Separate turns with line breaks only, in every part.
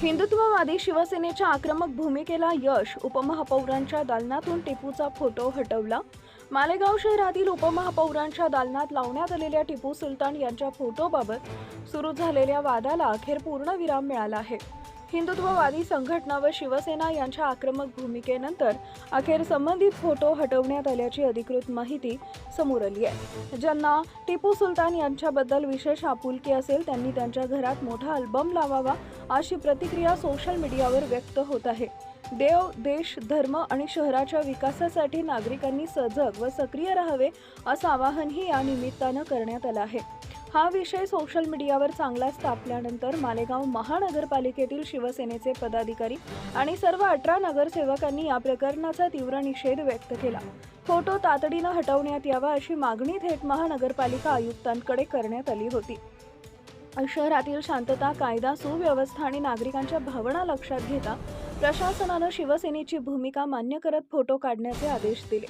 हिंदुत्ववादी शिवसेनेच्या आक्रमक भूमिकेला यश उपमहापौरांच्या दालनातून टिपूचा फोटो हटवला. मालेगाव शहरातील उपमहापौरांच्या दालनात लावण्यात आलेल्या टिपू सुलतान यांच्या फोटोबाबत सुरू झालेल्या वादाला अखेर पूर्णविराम मिळाला आहे. हिंदुत्ववादी संघटना व शिवसेना यांच्या आक्रमक भूमिकेनंतर अखेर संबंधित फोटो हटवण्यात आल्याची अधिकृत माहिती समोर आली आहे. ज्यांना टिपू सुलतान यांच्याबद्दल विशेष आपुलकी असेल त्यांनी त्यांच्या घरात मोठा अल्बम लावावा अशी प्रतिक्रिया सोशल मीडियावर व्यक्त होत आहे. देव देश धर्म आणि शहराच्या विकासासाठी नागरिकांनी सजग व सक्रिय राहावे असं आवाहनही या निमित्तानं करण्यात आलं आहे. हा विषय सोशल मीडियावर चांगलाच तापल्यानंतर मालेगाव महानगरपालिकेतील शिवसेनेचे पदाधिकारी आणि सर्व अठरा नगरसेवकांनी या प्रकरणाचा तीव्र निषेध व्यक्त केला. फोटो तातडीनं हटवण्यात यावा अशी मागणी थेट महानगरपालिका आयुक्तांकडे करण्यात आली होती. शहरातील शांतता कायदा सुव्यवस्था आणि नागरिकांच्या भावना लक्षात घेता प्रशासनानं शिवसेनेची भूमिका मान्य करत फोटो काढण्याचे आदेश दिले.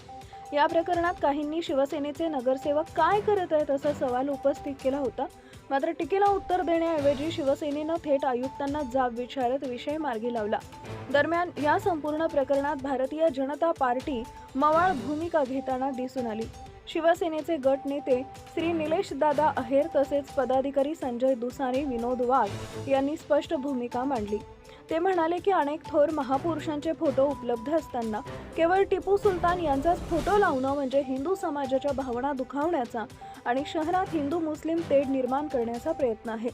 या प्रकरणात काहींनी शिवसेनेचे नगरसेवक काय करत आहेत असा सवाल उपस्थित केला होता. मात्र टीकेला उत्तर देण्याऐवजी शिवसेनेनं थेट आयुक्तांना जाब विचारत विषय मार्गी लावला. दरम्यान या संपूर्ण प्रकरणात भारतीय जनता पार्टी मवाळ भूमिका घेताना दिसून आली. शिवसेनेचे गट नेते श्री निलेश दादा अहेर तसेच पदाधिकारी संजय दुसारे विनोद वाघ यांनी स्पष्ट भूमिका मांडली. ते म्हणाले की अनेक थोर महापुरुषांचे फोटो उपलब्ध असताना केवळ टिपू सुलतान यांचाच फोटो लावणं म्हणजे हिंदू समाजाच्या भावना दुखावण्याचा आणि शहरात हिंदू मुस्लिम तेढ निर्माण करण्याचा प्रयत्न आहे.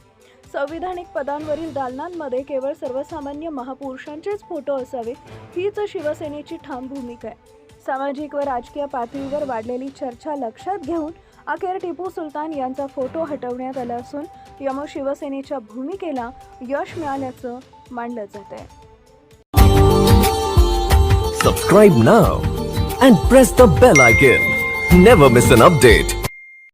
संविधानिक पदांवरील दालनांमध्ये केवळ सर्वसामान्य महापुरुषांचेच फोटो असावे हीच शिवसेनेची ठाम भूमिका आहे. सामाजिक व राजकीय पातळीवर वाढलेली चर्चा लक्षात घेऊन अखेर टिपू सुलतान यांचा फोटो हटवण्यात आला असून यामुळे शिवसेनेच्या भूमिकेला यश मिळाल्याचं मानलं जात आहे.
सबस्क्राईब ना and press the bell icon never miss an update